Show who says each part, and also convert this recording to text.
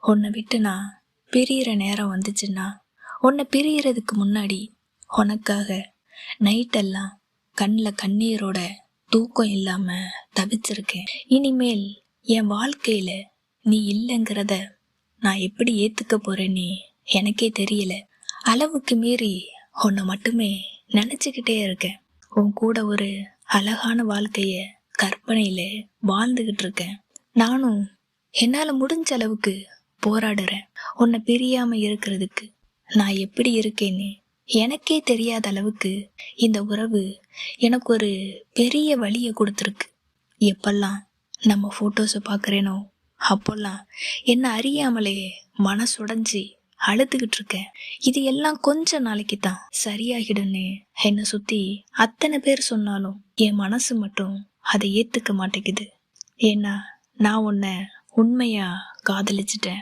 Speaker 1: உன்னை விட்டு நான் பிரியிற நேரம் வந்துச்சுன்னா உன்னை பிரியறதுக்கு முன்னாடி உனக்காக நைட்டெல்லாம் கண்ணில் கண்ணீரோட தூக்கம் இல்லாமல் தவிச்சிருக்கேன். இனிமேல் என் வாழ்க்கையில் நீ இல்லைங்கிறத நான் எப்படி ஏற்றுக்க போகிறேன்னு எனக்கே தெரியல. அளவுக்கு மீறி உன்னை மட்டுமே நினச்சிக்கிட்டே இருக்கேன். உன் கூட ஒரு அழகான வாழ்க்கைய கற்பனையில் வாழ்ந்துக்கிட்டு இருக்கேன். நானும் என்னால் முடிஞ்ச அளவுக்கு போராடுறேன். உன்னை பிரியாம இருக்கிறதுக்கு நான் எப்படி இருக்கேன்னு எனக்கே தெரியாத அளவுக்கு இந்த உறவு எனக்கு ஒரு பெரிய வழியை கொடுத்துருக்கு. எப்பெல்லாம் நம்ம ஃபோட்டோஸை பார்க்குறேனோ அப்போல்லாம் என்ன அறியாமலே மனசுடைஞ்சி அழுதுகிட்டு இருக்கேன். இது எல்லாம் கொஞ்ச நாளைக்கு தான் சரியாகிடுன்னு என்னை சுற்றி அத்தனை பேர் சொன்னாலும் என் மனசு மட்டும் அதை ஏற்றுக்க மாட்டேங்குது. ஏன்னா நான் உன்னை உண்மையாக காதலிச்சிட்டேன்.